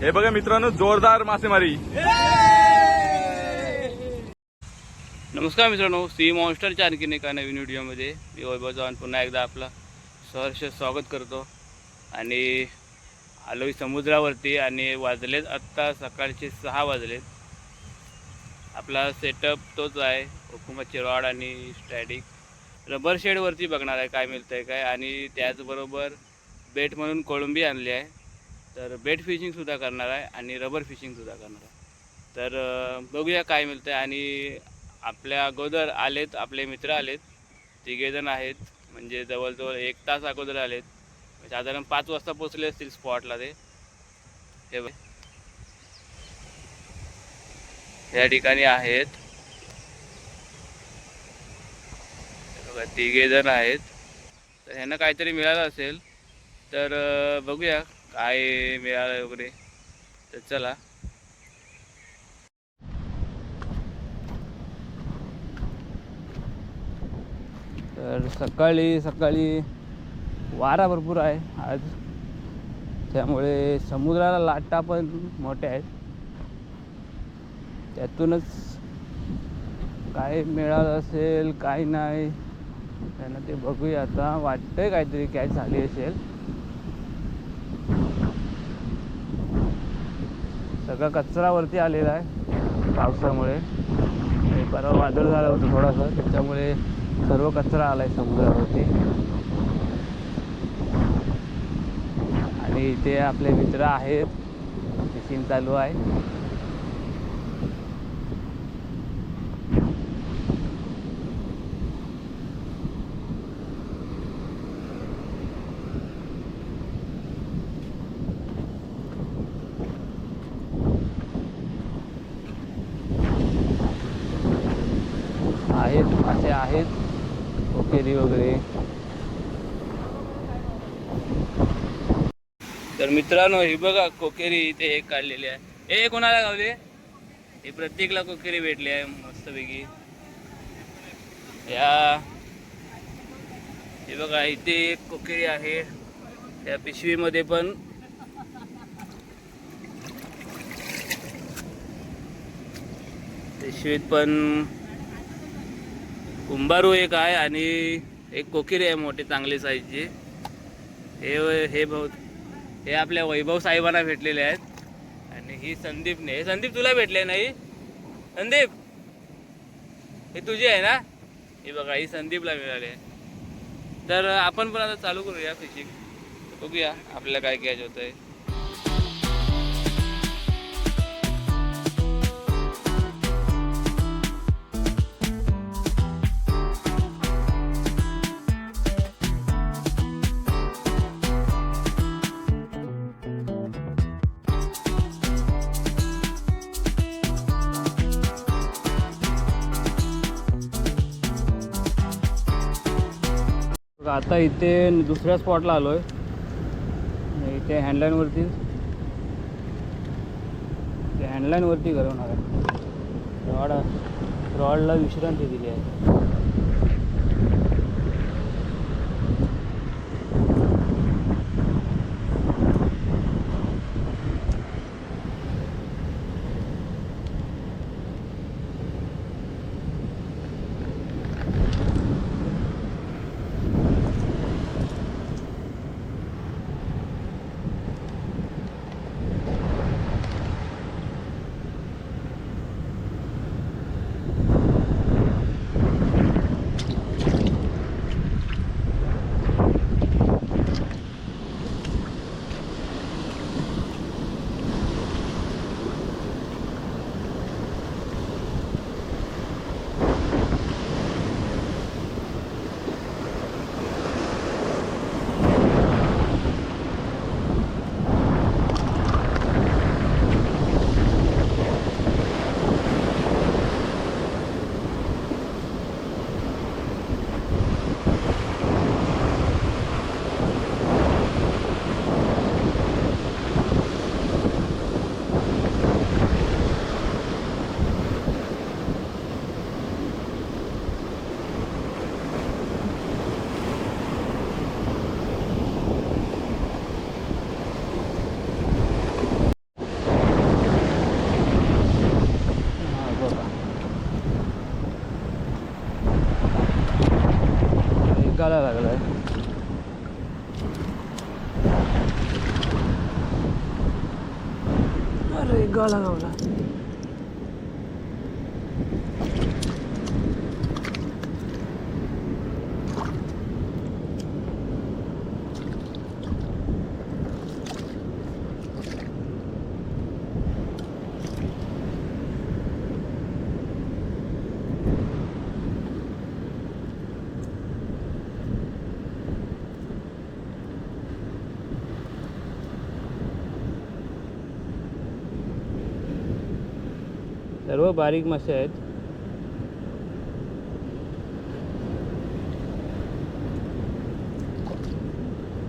हे बघा मित्रांनो जोरदार मासेमारी. नमस्कार मित्रांनो सी मॉन्स्टरच्या आणखीन एका नवीन व्हिडिओमध्ये मी वैभव जाऊन पुन्हा एकदा आपला सहर्ष स्वागत करतो. आणि आलोय समुद्रावरती आणि वाजलेत आत्ता सकाळचे सहा वाजलेत. आपला सेटअप तोच आहे हुकुमाची रॉड आणि स्टॅटिक रबर शेडवरती बघणार आहे काय मिळतं आहे काय. आणि त्याचबरोबर बेट म्हणून कोळंबी आणली आहे. तर बेट फिशिंगसुद्धा करणार आहे आणि रबर फिशिंगसुद्धा करणार आहे. तर बघूया काय मिळतं आहे आणि आपल्या अगोदर आलेत आपले मित्र आलेत. तिघेजण आहेत. म्हणजे जवळजवळ एक तास अगोदर आलेत. साधारण पाच वाजता पोचले असतील स्पॉटला ते. हे बघ. या ठिकाणी आहेत. बघा तिघेजण आहेत. तर ह्यांना काहीतरी मिळालं असेल. तर बघूया. काय मिळालं वगैरे? तर चला. तर सकाळी सकाळी वारा भरपूर आहे आज. त्यामुळे समुद्राला लाटा पण मोठ्या आहेत. त्यातूनच काय मिळालं असेल काय नाही त्यांना ते बघूया. आता वाटतंय काहीतरी काय झाली असेल. सगळा कचरावरती आलेला आहे पावसामुळे. परवा वादळ झालं होतं थोडंसं त्याच्यामुळे सर्व कचरा आला आहे समुद्रावरती. आणि इथे आपले मित्र आहेत फिशिंग चालू आहे. आहेत. मासे आहेत वगैरे. तर मित्रांनो ही बघा कोकेरी इथे एक काढलेली आहे. हे कोणाला गावले? हे प्रत्येकला कोकेरी भेटली आहे मस्तपैकी. या. हे बघा इथे एक कोकेरी आहे. त्या पिशवीमध्ये पण. पिशवीत पण कुंभारू एक आहे आणि एक कोकिरी आहे मोठी चांगली साईजची हे हे भाऊ हे आपल्या वैभव साहेबांना भेटलेले आहेत. आणि ही संदीपने हे संदीप तुला भेटले नाही संदीप हे तुझी आहे ना? हे बघा ही संदीपला मिळाली आहे. तर आपण पण आता चालू करूया फिशिंग बघूया आपल्याला काय कॅच होतं आहे आता इथे दुसऱ्या स्पॉटला आलो आहे इथे हँडलाईनवरती ते हँडलाईनवरती घडवणार आहे. रॉड रॉडला विश्रांती दिली आहे. अरे गाला गावला सर्व बारीक मासे आहेत.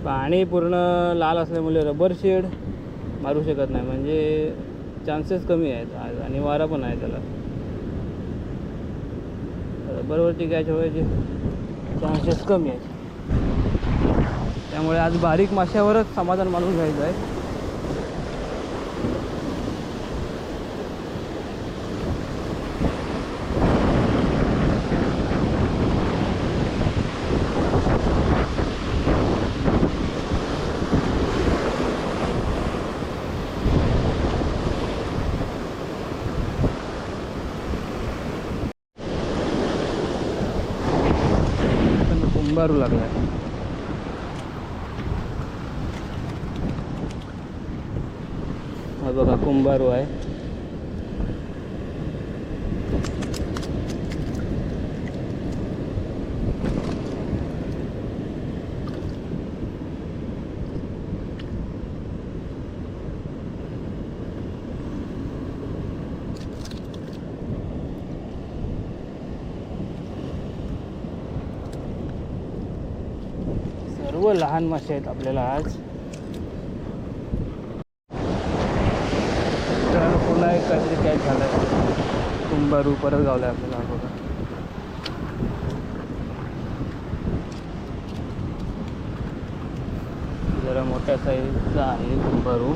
पाणी पूर्ण लाल असल्यामुळे रबर शेड मारू शकत नाही. म्हणजे चान्सेस कमी आहेत. आज आणि वारा पण आहे त्याला. रबरवरती कॅच व्हायचे चान्सेस कमी आहेत. त्यामुळे आज बारीक माशावरच समाधान मानून घ्यायचं आहे. मारू लागला हा बघा कुंभारू आहे सर्व लहान मासे आहेत आपल्याला आज. तर पुन्हा एक काहीतरी कॅच झालाय. कुंभारू परत गावलाय आपल्याला हा बघा. जरा मोठ्या साईजचा आहे कुंभारू.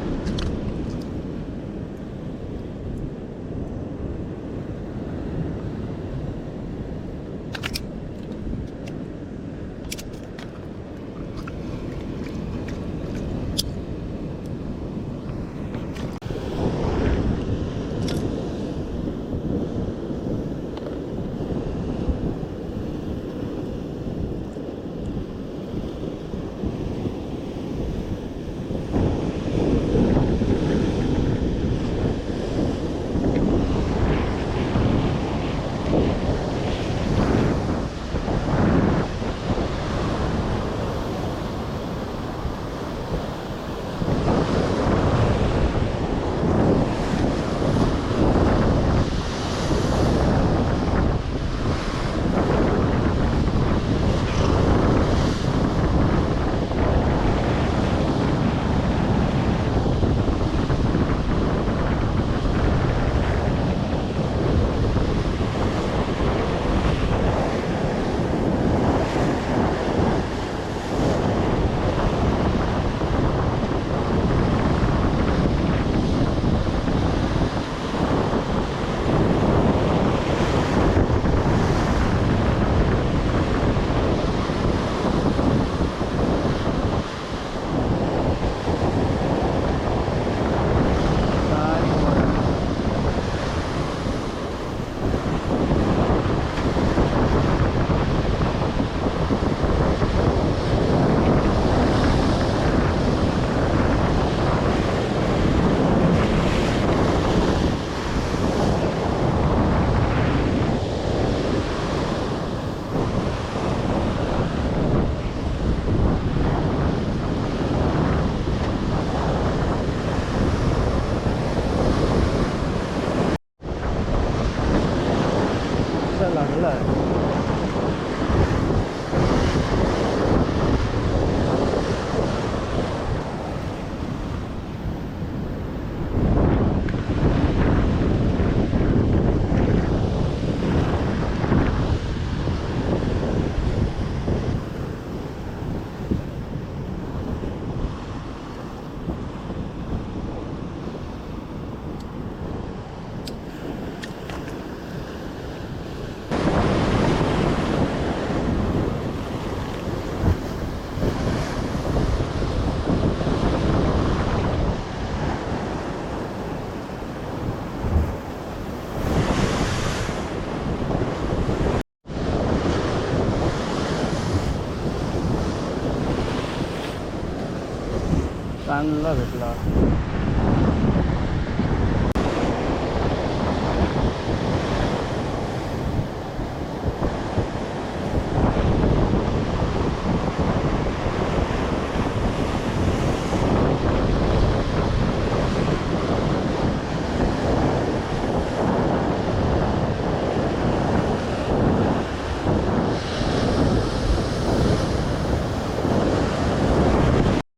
चांगला भेटला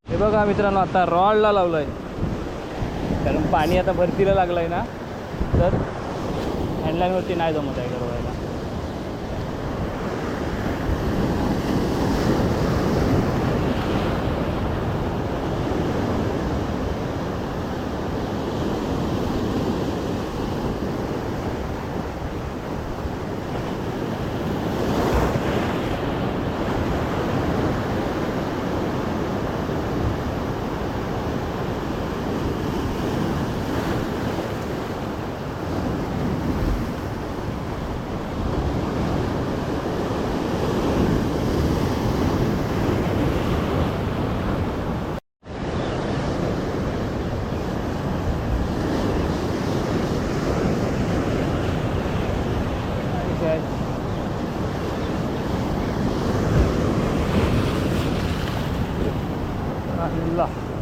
हे बघा मित्रांनो आता रॉडला लावलं आहे कारण पाणी आता भरतीला लागलं आहे ना. तर हँडलाईनवरती नाही जमत आहे गरवायला. رحمه الله.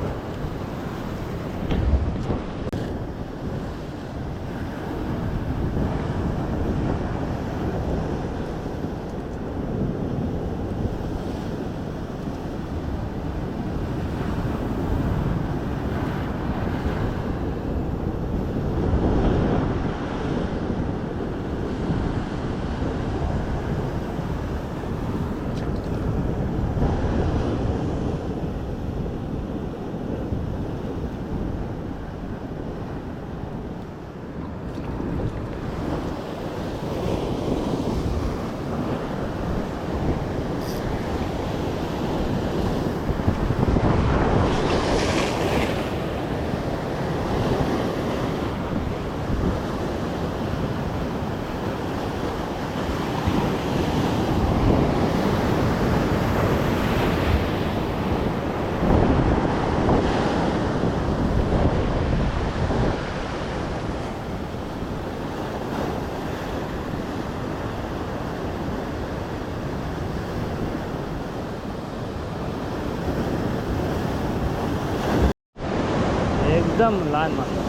एकदम लहान मासा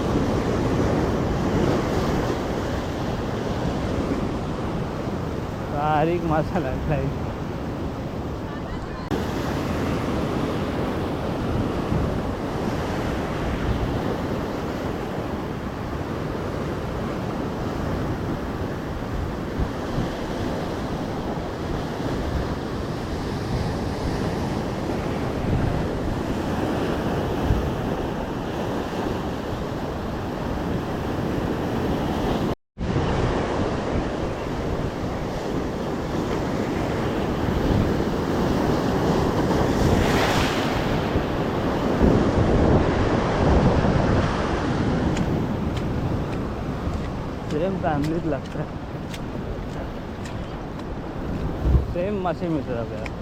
बारीक मासा लागलाय. सेम चांगलीच लागतं सेम मासे मिळतात आपल्याला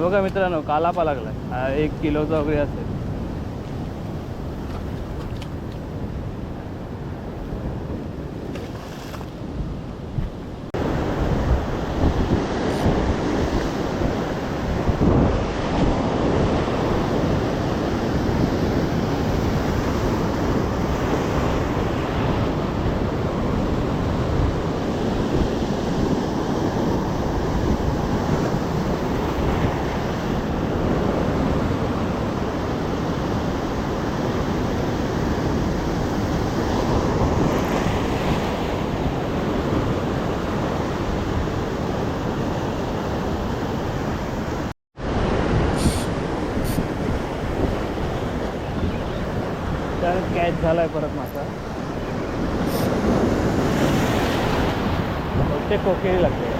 बघा मित्रांनो कालापा लागला एक किलोचा वगैरे असेल. झाला आहे परत मासा. बहुतेक कोकिळी लागते.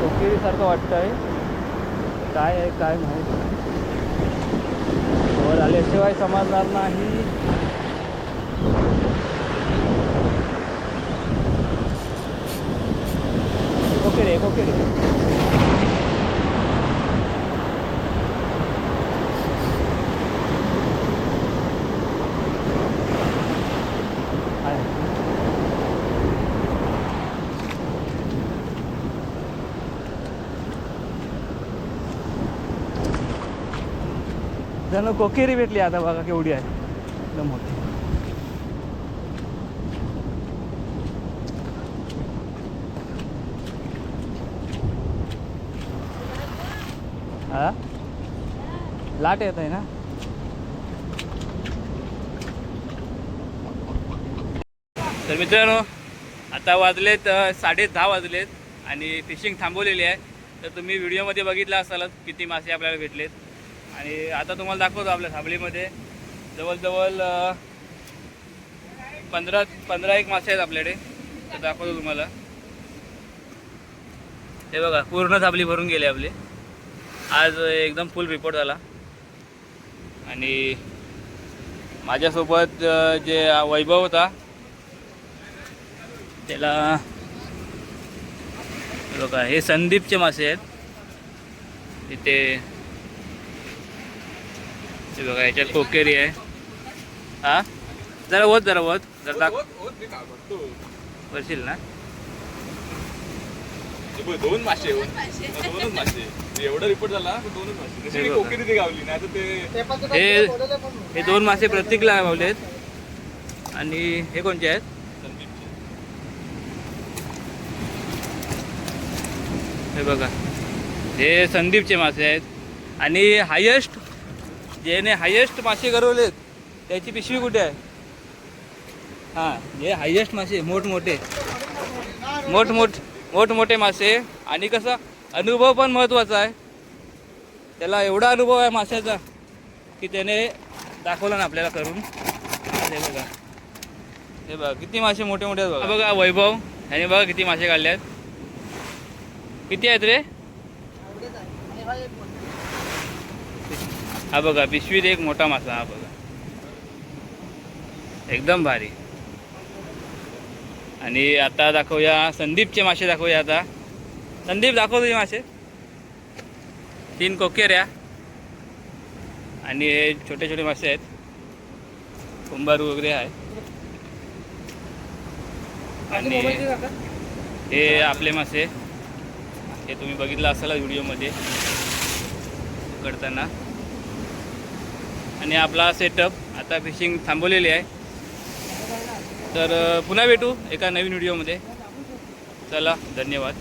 कोकिळीसारखं वाटतं वाटतंय. काय आहे काय माहीत. वर आल्याशिवाय समजणार नाही. कोकेरी कोकेरी आहे. जणू कोकेरी भेटली आता बघा केवढी आहे. एकदम मोठी. हा? लाट येत आहे ना? तर मित्रांनो आता वाजलेत साडे दहा वाजलेत आणि फिशिंग थांबवलेली आहे. तर तुम्ही व्हिडिओमध्ये बघितलं असालच किती मासे आपल्याला भेटलेत. आणि आता तुम्हाला दाखवतो आपल्या थाबलीमध्ये जवळजवळ पंधरा पंधरा एक मासे आहेत आपल्याकडे. तर दाखवतो तुम्हाला. हे बघा पूर्ण साबली भरून गेली आपली. आज एकदम फुल रिपोर्ट झाला. आणि माझ्यासोबत जे वैभव होता त्याला बघा हे संदीपचे मासे आहेत. इथे हे बघा याच्यात कोकेरी आहे. हा? जरा वत जरा वत. जरा दाख ना? दोन मासे दोनच मासे एवढा रिपोर्ट झाला दोनच मासे हे. कोकरी ती गावली नाही तर ते हे हे दोन मासे प्रत्येकला लावलेत. आणि हे कोणते आहेत? संदीपचे. हे बघा. हे संदीपचे मासे आहेत. आणि हायेस्ट ज्याने हायेस्ट मासे गरवलेत त्याची पिशवी कुठे आहे? हां हे हायेस्ट मासे मोठमोठे. मोठमोठ मोठमोठे मासे. आणि कसं अनुभव पण महत्त्वाचा आहे. त्याला एवढा अनुभव आहे माशाचा की त्याने दाखवला ना आपल्याला करून. हे बघा. हे बघा किती मासे मोठे मोठे आहेत बघा. बघा वैभव ह्याने बघा किती मासे काढले आहेत किती आहेत रे? हा बघा पिशवीत एक मोठा मासा हा बघा. एकदम भारी. आणि आता दाखवूया संदीपचे मासे दाखवूया आता. संदीप दाखव तुझे मासे. तीन कोकेऱ्या आणि हे छोटे छोटे मासे आहेत. कुंभारू वगैरे आहे. आणि हे आपले मासे. हे तुम्ही बघितलं असाल व्हिडिओमध्ये. करताना आणि आपला सेटअप आता फिशिंग थांबवलेली आहे. तर पुन्हा भेटू एका नवीन व्हिडिओमध्ये चला धन्यवाद.